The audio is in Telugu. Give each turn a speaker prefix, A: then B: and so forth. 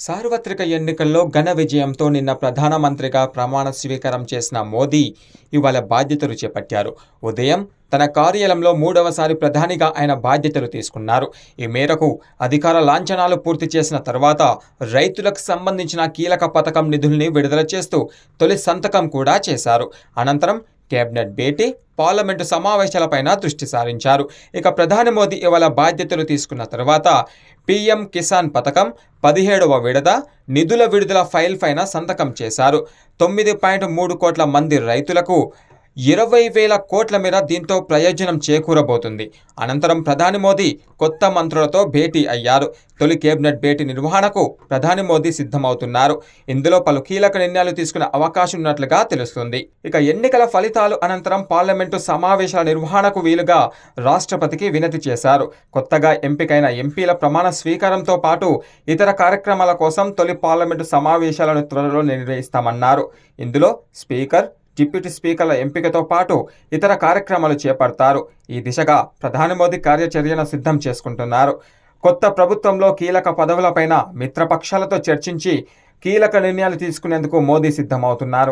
A: సార్వత్రిక ఎన్నికల్లో ఘన విజయంతో నిన్న ప్రధానమంత్రిగా ప్రమాణ స్వీకారం చేసిన మోదీ ఇవాళ బాధ్యతలు చేపట్టారు. ఉదయం తన కార్యాలయంలో మూడవసారి ప్రధానిగా ఆయన బాధ్యతలు తీసుకున్నారు. ఈ మేరకు అధికార లాంఛనాలు పూర్తి చేసిన తర్వాత రైతులకు సంబంధించిన కీలక పథకం నిధుల్ని విడుదల చేస్తూ తొలి సంతకం కూడా చేశారు. అనంతరం కేబినెట్ భేటీ పార్లమెంటు సమావేశాలపైన దృష్టి సారించారు. ఇక ప్రధాని మోదీ ఇవాళ బాధ్యతలు తీసుకున్న తర్వాత పీఎం కిసాన్ పథకం పదిహేడవ విడత నిధుల విడుదల ఫైల్ పైన సంతకం చేశారు. తొమ్మిది పాయింట్ మూడు కోట్ల మంది రైతులకు ఇరవై వేల కోట్ల మేర దీంతో ప్రయోజనం చేకూరబోతుంది. అనంతరం ప్రధాని మోదీ కొత్త మంత్రులతో భేటీ అయ్యారు. తొలి కేబినెట్ భేటీ నిర్వహణకు ప్రధాని మోదీ సిద్ధమవుతున్నారు. ఇందులో పలు కీలక నిర్ణయాలు తీసుకునే అవకాశం ఉన్నట్లుగా తెలుస్తుంది. ఇక ఎన్నికల ఫలితాలు అనంతరం పార్లమెంటు సమావేశాల నిర్వహణకు వీలుగా రాష్ట్రపతికి వినతి చేశారు. కొత్తగా ఎంపికైన ఎంపీల ప్రమాణ స్వీకారంతో పాటు ఇతర కార్యక్రమాల కోసం తొలి పార్లమెంటు సమావేశాలను త్వరలో నిర్వహిస్తామన్నారు ఇందులో స్పీకర్ డిప్యూటీ స్పీకర్ల ఎంపికతో పాటు ఇతర కార్యక్రమాలు చేపడతారు. ఈ దిశగా ప్రధాని మోదీ కార్యచర్యను సిద్ధం చేసుకుంటున్నారు. కొత్త ప్రభుత్వంలో కీలక పదవులపైన మిత్రపక్షాలతో చర్చించి కీలక నిర్ణయాలు తీసుకునేందుకు మోదీ సిద్ధమవుతున్నారు.